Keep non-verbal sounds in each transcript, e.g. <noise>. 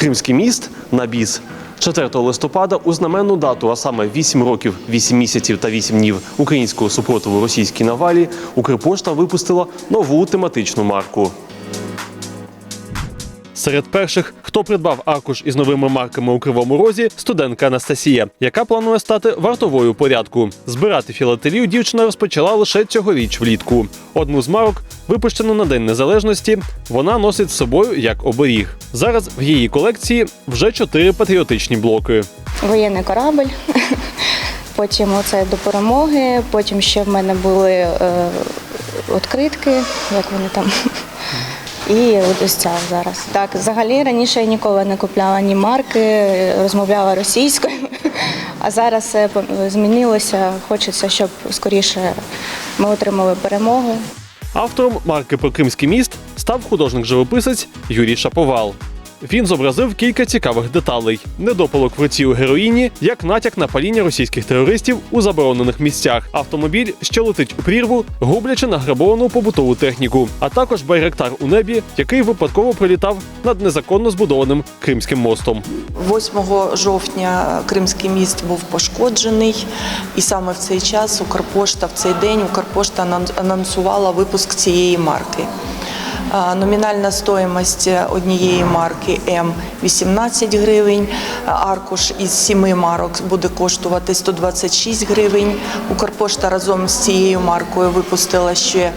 Кримський міст на біс. 4 листопада у знаменну дату, а саме 8 років, 8 місяців та 8 днів українського супротиву російській навалі, Укрпошта випустила нову тематичну марку. Серед перших, хто придбав аркуш із новими марками у Кривому Розі, студентка Анастасія, яка планує стати вартовою порядку. Збирати філателію дівчина розпочала лише цьогоріч влітку. Одну з марок, випущену на День Незалежності, вона носить з собою як оберіг. Зараз в її колекції вже чотири патріотичні блоки. воєнний корабль. <laughs> Потім оце до перемоги. Потім ще в мене були е, відкритки, як вони там. І от ось ця зараз. Так, взагалі раніше я ніколи не купляла ні марки, розмовляла російською, <laughs> а зараз все по- змінилося. Хочеться, щоб скоріше ми отримали перемогу. Автором марки про Кримський міст став художник-живописець Юрій Шаповал. Він зобразив кілька цікавих деталей: недопалок в руці у героїні, як натяк на паління російських терористів у заборонених місцях. Автомобіль, що летить у прірву, гублячи награбовану побутову техніку, а також байректар у небі, який випадково прилітав над незаконно збудованим Кримським мостом. 8 жовтня Кримський міст був пошкоджений, і саме в цей час Укрпошта в цей день Укрпошта анон- анонсувала випуск цієї марки. Номінальна стоїмость однієї марки М 18 гривень. Аркуш із сіми марок буде коштувати 126 гривень. Укрпошта разом з цією маркою випустила ще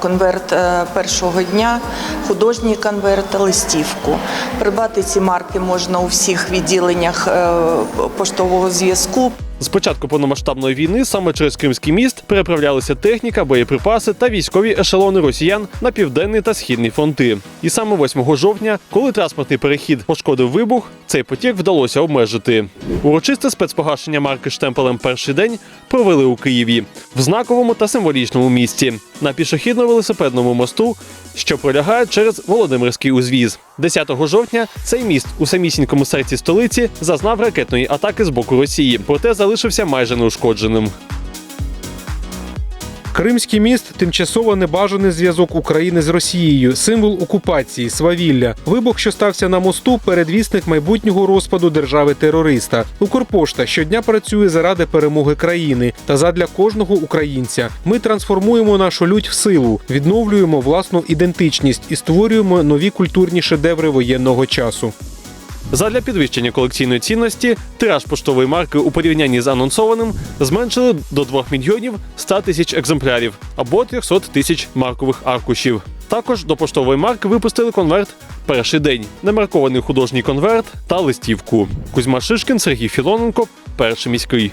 конверт е, першого дня, художній конверт та листівку. Придбати ці марки можна у всіх відділеннях е, поштового зв'язку. З початку повномасштабної війни саме через Кримський міст переправлялися техніка, боєприпаси та військові ешелони росіян на південний та східний фронти. І саме 8 жовтня, коли транспортний перехід пошкодив вибух, цей потік вдалося обмежити. Урочисте спецпогашення марки штемпелем перший день провели у Києві в знаковому та символічному місці на пішохідно-велосипедному мосту, що пролягає через Володимирський узвіз. 10 жовтня цей міст у самісінькому серці столиці зазнав ракетної атаки з боку Росії, проте залишився майже неушкодженим. Кримський міст тимчасово небажаний зв'язок України з Росією, символ окупації, свавілля. Вибух, що стався на мосту, передвісник майбутнього розпаду держави-терориста. Укрпошта щодня працює заради перемоги країни та задля кожного українця. Ми трансформуємо нашу лють в силу, відновлюємо власну ідентичність і створюємо нові культурні шедеври воєнного часу. Задля підвищення колекційної цінності тираж поштової марки у порівнянні з анонсованим зменшили до 2 мільйонів 100 тисяч екземплярів або 300 тисяч маркових аркушів. Також до поштової марки випустили конверт перший день, немаркований художній конверт та листівку. Кузьма Шишкін, Сергій Філоненко, перший міський.